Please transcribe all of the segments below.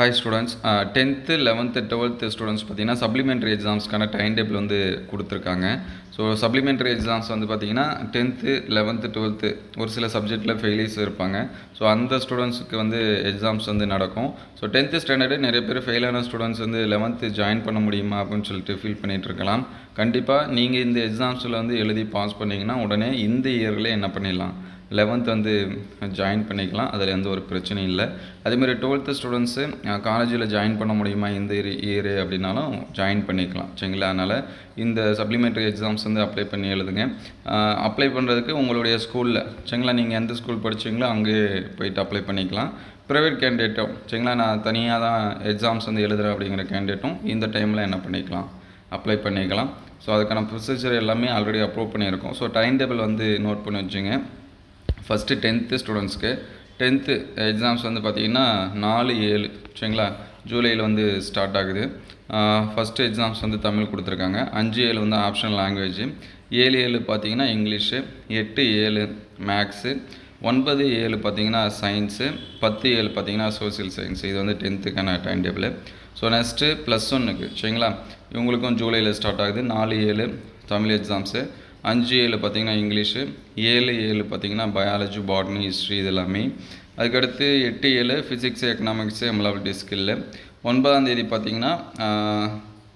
Hi students tenth eleventh twelfth students பார்த்தீங்கன்னா சப்ளிமெண்ட்ரி எக்ஸாம்ஸ்க்கான டைம் டேபிள் வந்து கொடுத்துருக்காங்க. ஸோ சப்ளிமெண்ட்ரி எக்ஸாம்ஸ் வந்து பார்த்தீங்கன்னா டென்த்து லெவன்த்து டுவெல்த்து ஒரு சில சப்ஜெக்ட்டில் ஃபெயிலியர்ஸ் இருப்பாங்க. ஸோ அந்த ஸ்டூடெண்ட்ஸுக்கு வந்து எக்ஸாம்ஸ் வந்து நடக்கும். ஸோ டென்த்து ஸ்டாண்டர்டு நிறைய பேர் ஃபெயிலான ஸ்டூடெண்ட்ஸ் வந்து லெவன்த்து ஜாயின் பண்ண முடியுமா அப்படின்னு சொல்லிட்டு ஃபீல் பண்ணிகிட்டு இருக்கலாம். கண்டிப்பாக நீங்கள் இந்த எக்ஸாம்ஸில் வந்து எழுதி பாஸ் பண்ணிங்கன்னா உடனே இந்த இயரில் என்ன பண்ணிடலாம்? லெவன்த் வந்து ஜாயின் பண்ணிக்கலாம். அதில் எந்த ஒரு பிரச்சனையும் இல்லை. அதேமாதிரி டுவெல்த்து ஸ்டூடெண்ட்ஸு காலேஜில் ஜாயின் பண்ண முடியுமா இந்த இயர் அப்படின்னாலும் ஜாயின் பண்ணிக்கலாம். சரிங்களா? அதனால் இந்த சப்ளிமெண்ட்ரி எக்ஸாம்ஸ் வந்து அப்ளை பண்ணி எழுதுங்க. அப்ளை பண்ணுறதுக்கு உங்களுடைய ஸ்கூலில் சரிங்களா? நீங்கள் எந்த ஸ்கூல் படிச்சீங்களோ அங்கே போயிட்டு அப்ளை பண்ணிக்கலாம். ப்ரைவேட் கேண்டிடேட்டும் சரிங்களா? நான் தனியாக தான் எக்ஸாம்ஸ் வந்து எழுதுகிறேன் அப்படிங்கிற கேண்டிடேட்டும் இந்த டைமில் என்ன பண்ணிக்கலாம்? அப்ளை பண்ணிக்கலாம். ஸோ அதுக்கான ப்ரொசீஜர் எல்லாமே ஆல்ரெடி அப்ரூவ் பண்ணியிருக்கோம். ஸோ டைம் டேபிள் வந்து நோட் பண்ணி வச்சுங்க. ஃபஸ்ட்டு டென்த்து ஸ்டூடெண்ட்ஸ்க்கு டென்த்து எக்ஸாம்ஸ் வந்து பார்த்திங்கன்னா நாலு ஏழு சரிங்களா? ஜூலையில் வந்து ஸ்டார்ட் ஆகுது. ஃபஸ்ட்டு எக்ஸாம்ஸ் வந்து தமிழ் கொடுத்துருக்காங்க. அஞ்சு ஏழு வந்து ஆப்ஷனல் லாங்குவேஜ் ஏழு ஏழு பார்த்திங்கன்னா இங்கிலீஷு. எட்டு ஏழு மேக்ஸு ஒன்பது ஏழு பார்த்தீங்கன்னா சயின்ஸு பத்து ஏழு பார்த்தீங்கன்னா சோசியல் சயின்ஸ் இது வந்து டென்த்துக்கான time table so next plus ஒன்னுக்கு சரிங்களா? இவங்களுக்கும் ஜூலையில் ஸ்டார்ட் ஆகுது. நாலு ஏழு தமிழ் எக்ஸாம்ஸு அஞ்சு ஏழு பார்த்திங்கன்னா இங்கிலீஷு ஏழு ஏழு பார்த்திங்கன்னா பயாலஜி பாட்னி ஹிஸ்ட்ரி இது எல்லாமே அதுக்கடுத்து எட்டு ஏழு ஃபிசிக்ஸு எக்கனாமிக்ஸு எம்லாபிலிட்டி ஸ்கில்லு ஒன்பதாம் தேதி பார்த்திங்கன்னா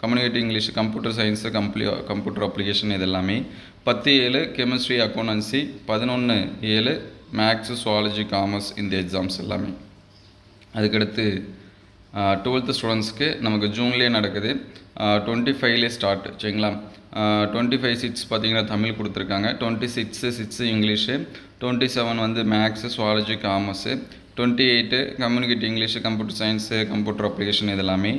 கம்யூனிகேட்டிவ் இங்கிலீஷ் கம்ப்யூட்டர் சயின்ஸு கம்ப்ளி கம்ப்யூட்டர் அப்ளிகேஷன் இது எல்லாமே பத்து ஏழு கெமிஸ்ட்ரி அக்கௌண்டன்சி பதினொன்று ஏழு மேக்ஸு சுவாலஜி காமர்ஸ் இந்த எக்ஸாம்ஸ் எல்லாமே. அதுக்கடுத்து டுவெல்த்து ஸ்டூடெண்ட்ஸ்க்கு நமக்கு ஜூன்லேயே நடக்குது. டுவெண்ட்டி ஃபைவ்லேயே ஸ்டார்ட் சரிங்களா? டுவெண்ட்டி ஃபைவ் சிக்ஸ் பார்த்தீங்கன்னா தமிழ் கொடுத்துருக்காங்க. Twenty six six English twenty seven வந்து maths zoology commerce twenty eight communicate English computer science computer application இது எல்லாமே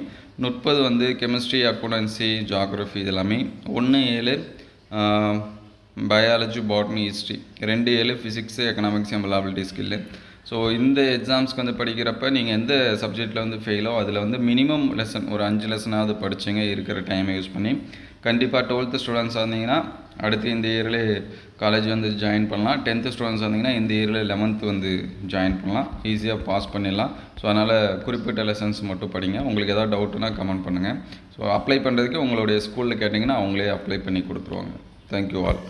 முப்பது வந்து கெமிஸ்ட்ரி அக்கௌண்டன்சி ஜாகிரஃபி இதெல்லாமே ஒன்று ஏழு பயாலஜி பாட்னி ஹிஸ்ட்ரி ரெண்டு ஏழு physics economics employability skill so இந்த எக்ஸாம்ஸ்க்கு வந்து படிக்கிறப்ப நீங்கள் எந்த சப்ஜெக்டில் வந்து ஃபெயிலோ அதில் வந்து மினிமம் லெசன் ஒரு அஞ்சு லெசனாவது படிச்சிங்க இருக்கிற டைமை யூஸ் பண்ணி கண்டிப்பாக டுவெல்த்து ஸ்டூடெண்ட்ஸ் வந்தீங்கன்னா அடுத்து இந்த இயரில் காலேஜ் வந்து ஜாயின் பண்ணலாம். டென்த்து ஸ்டூடெண்ட்ஸ் வந்தீங்கன்னா இந்த இயரில் லெவன்த்து வந்து ஜாயின் பண்ணலாம். ஈஸியாக பாஸ் பண்ணிடலாம். ஸோ அதனால் குறிப்பிட்ட லெசன்ஸ் மட்டும் படிங்க. உங்களுக்கு எதாவது டவுட்டுனா கமெண்ட் பண்ணுங்கள் ஸோ அப்ளை பண்ணுறதுக்கு உங்களுடைய ஸ்கூலில் கேட்டிங்கன்னா அவங்களே அப்ளை பண்ணி கொடுத்துருவாங்க. Thank you all